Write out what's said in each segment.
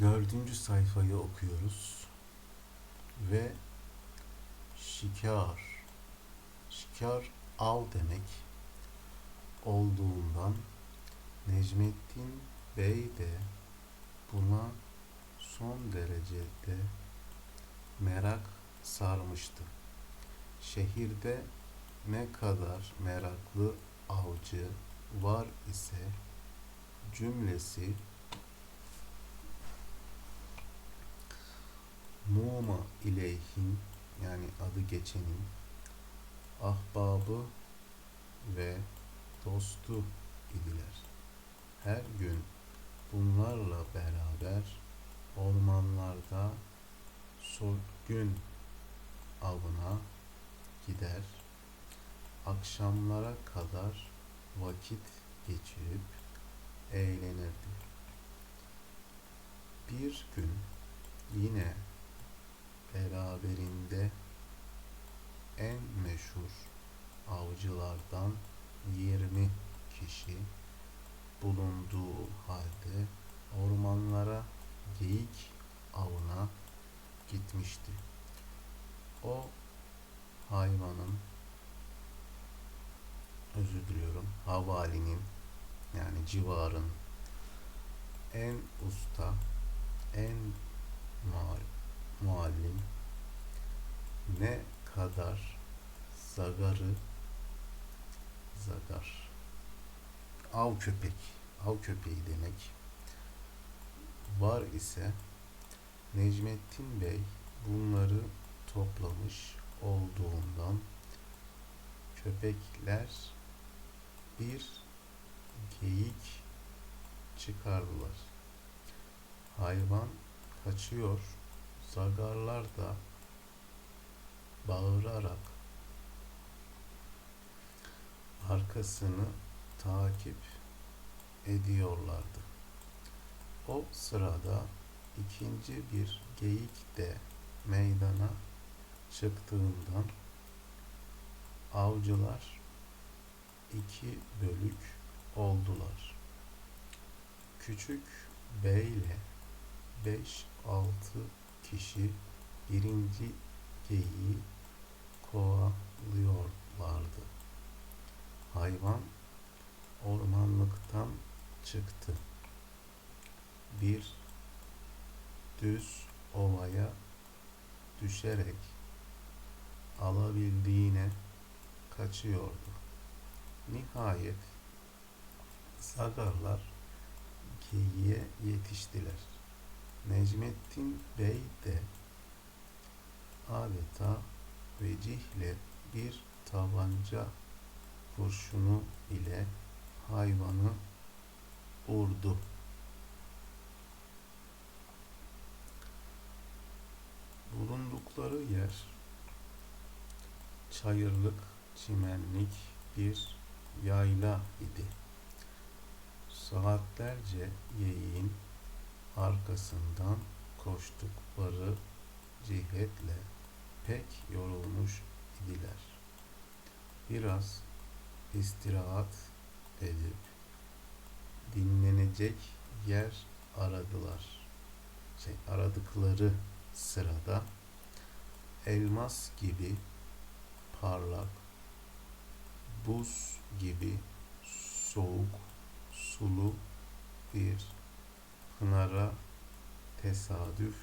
Dördüncü sayfayı okuyoruz. Ve şikar. Şikar av demek olduğundan Necmettin Bey de buna son derecede merak sarmıştı. Şehirde ne kadar meraklı avcı var ise cümlesi Numa ileyhin yani adı geçenin ahbabı ve dostu idiler. Her gün bunlarla beraber ormanlarda sürgün avına gider, akşamlara kadar vakit geçirip eğlenirdi. Bir gün yine beraberinde en meşhur avcılardan 20 kişi bulunduğu halde ormanlara geyik avına gitmişti. O hayvanın özür diliyorum havalinin yani civarın en usta en mal, muallim. Ne kadar zagarı zagar. Av köpek av köpeği demek. Var ise Necmettin Bey bunları toplamış olduğundan köpekler bir geyik çıkardılar. Hayvan kaçıyor, zagarlar da bağırarak arkasını takip ediyorlardı. O sırada ikinci bir geyik de meydana çıktığından avcılar iki bölük oldular. Küçük beyle beş altı kişi birinci geyiği kovalıyorlardı. Hayvan ormanlıktan çıktı. Bir düz ovaya düşerek alabildiğine kaçıyordu. Nihayet Zagarlar geyiğe yetiştiler. Necmettin Bey de adeta vecihle bir tabanca kurşunu ile hayvanı vurdu. Bulundukları yer çayırlık, çimenlik bir yayla idi. Saatlerce yeğin arkasından koştukları cihetle pek yorulmuş idiler. Biraz istirahat edip dinlenecek yer aradılar. Şey, aradıkları sırada elmas gibi parlak, buz gibi soğuk, sulu bir pınara tesadüf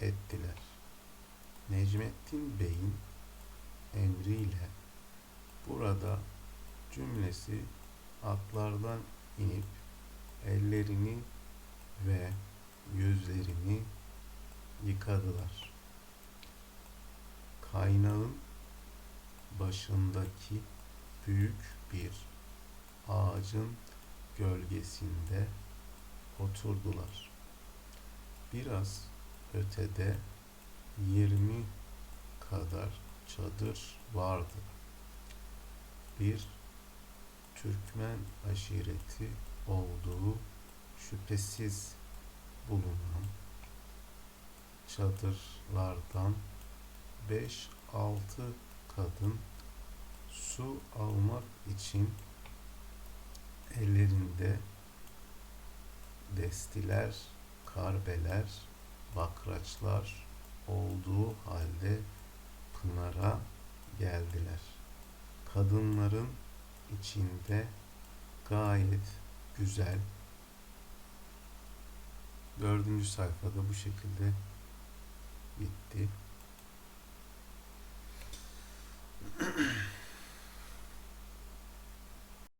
ettiler. Necmettin Bey'in emriyle burada cümlesi atlardan inip ellerini ve yüzlerini yıkadılar. Kaynağın başındaki büyük bir ağacın gölgesinde oturdular. Biraz ötede yirmi kadar çadır vardı. Bir Türkmen aşireti olduğu şüphesiz bulunan çadırlardan beş altı kadın su almak için ellerinde destiler karbeler, bakraçlar olduğu halde Pınar'a geldiler. Kadınların içinde gayet güzel. Dördüncü sayfada bu şekilde bitti.